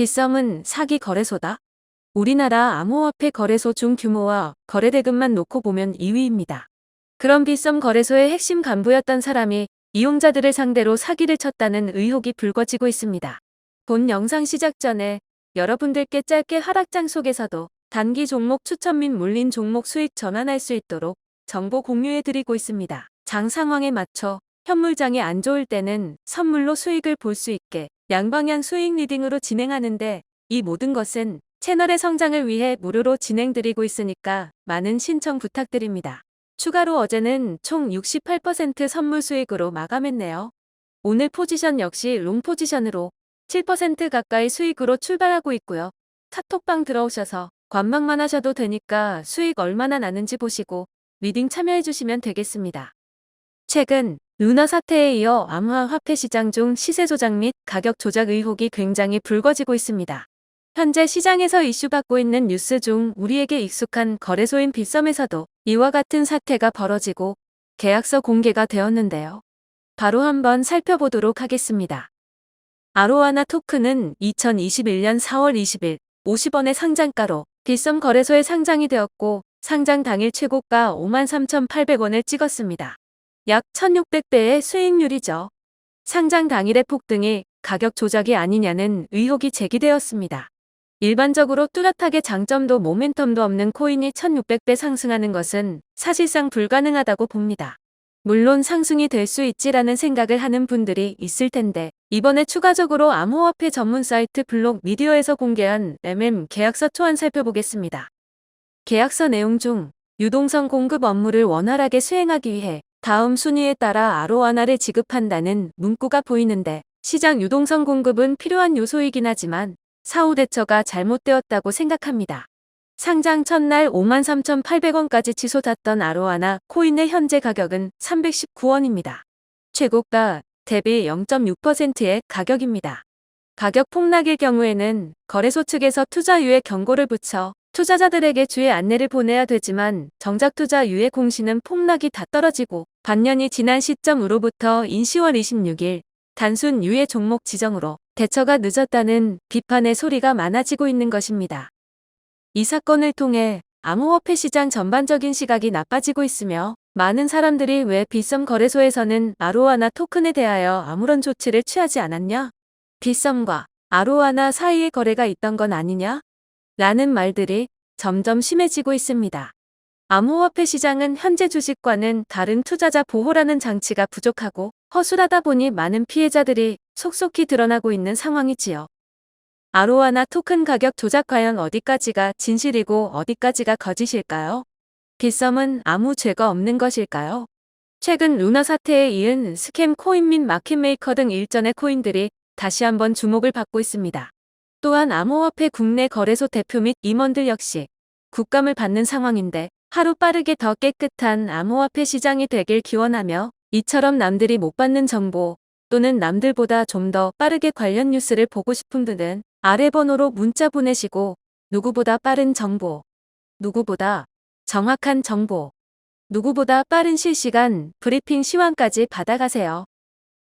빗썸은 사기 거래소다. 우리나라 암호화폐 거래소 중 규모와 거래 대금만 놓고 보면 2위입니다. 그런 빗썸 거래소의 핵심 간부였던 사람이 이용자들을 상대로 사기를 쳤다는 의혹이 불거지고 있습니다. 본 영상 시작 전에 여러분들께 짧게 하락장 속에서도 단기 종목 추천 및 물린 종목 수익 전환할 수 있도록 정보 공유해 드리고 있습니다. 장 상황에 맞춰 현물장이 안 좋을 때는 선물로 수익을 볼 수 있게 양방향 수익 리딩으로 진행하는데 이 모든 것은 채널의 성장을 위해 무료로 진행드리고 있으니까 많은 신청 부탁드립니다. 추가로 어제는 총 68% 선물 수익으로 마감했네요. 오늘 포지션 역시 롱 포지션으로 7% 가까이 수익으로 출발하고 있고요. 카톡방 들어오셔서 관망만 하셔도 되니까 수익 얼마나 나는지 보시고 리딩 참여해 주시면 되겠습니다. 최근 루나 사태에 이어 암호화폐 시장 중 시세 조작 및 가격 조작 의혹이 굉장히 불거지고 있습니다. 현재 시장에서 이슈받고 있는 뉴스 중 우리에게 익숙한 거래소인 빗썸에서도 이와 같은 사태가 벌어지고 계약서 공개가 되었는데요. 바로 한번 살펴보도록 하겠습니다. 아로하나 토큰은 2021년 4월 20일 50원의 상장가로 빗썸 거래소에 상장이 되었고 상장 당일 최고가 53,800원을 찍었습니다. 약 1600배의 수익률이죠. 상장 당일의 폭등이 가격 조작이 아니냐는 의혹이 제기되었습니다. 일반적으로 뚜렷하게 장점도 모멘텀도 없는 코인이 1600배 상승하는 것은 사실상 불가능하다고 봅니다. 물론 상승이 될 수 있지라는 생각을 하는 분들이 있을 텐데 이번에 추가적으로 암호화폐 전문 사이트 블록 미디어에서 공개한 MM 계약서 초안 살펴보겠습니다. 계약서 내용 중 유동성 공급 업무를 원활하게 수행하기 위해 다음 순위에 따라 아로하나를 지급한다는 문구가 보이는데 시장 유동성 공급은 필요한 요소이긴 하지만 사후 대처가 잘못되었다고 생각합니다. 상장 첫날 53,800원까지 치솟았던 아로하나 코인의 현재 가격은 319원입니다. 최고가 대비 0.6%의 가격입니다. 가격 폭락일 경우에는 거래소 측에서 투자 유예 경고를 붙여 투자자들에게 주의 안내를 보내야 되지만 정작 투자 유예 공시는 폭락이 다 떨어지고 반년이 지난 시점으로부터 인 10월 26일 단순 유예 종목 지정으로 대처가 늦었다는 비판의 소리가 많아지고 있는 것입니다. 이 사건을 통해 암호화폐 시장 전반적인 시각이 나빠지고 있으며 많은 사람들이 왜 빗썸 거래소에서는 아로하나 토큰에 대하여 아무런 조치를 취하지 않았냐? 빗썸과 아로하나 사이에 거래가 있던 건 아니냐? 라는 말들이 점점 심해지고 있습니다. 암호화폐 시장은 현재 주식과는 다른 투자자 보호라는 장치가 부족하고 허술하다 보니 많은 피해자들이 속속히 드러나고 있는 상황이지요. 아로하나 토큰 가격 조작 과연 어디까지가 진실이고 어디까지가 거짓일까요? 빗썸은 아무 죄가 없는 것일까요? 최근 루나 사태에 이은 스캠 코인 및 마켓메이커 등 일전의 코인들이 다시 한번 주목을 받고 있습니다. 또한 암호화폐 국내 거래소 대표 및 임원들 역시 국감을 받는 상황인데 하루 빠르게 더 깨끗한 암호화폐 시장이 되길 기원하며 이처럼 남들이 못 받는 정보 또는 남들보다 좀 더 빠르게 관련 뉴스를 보고 싶은 분은 아래 번호로 문자 보내시고 누구보다 빠른 정보, 누구보다 정확한 정보, 누구보다 빠른 실시간 브리핑 시황까지 받아가세요.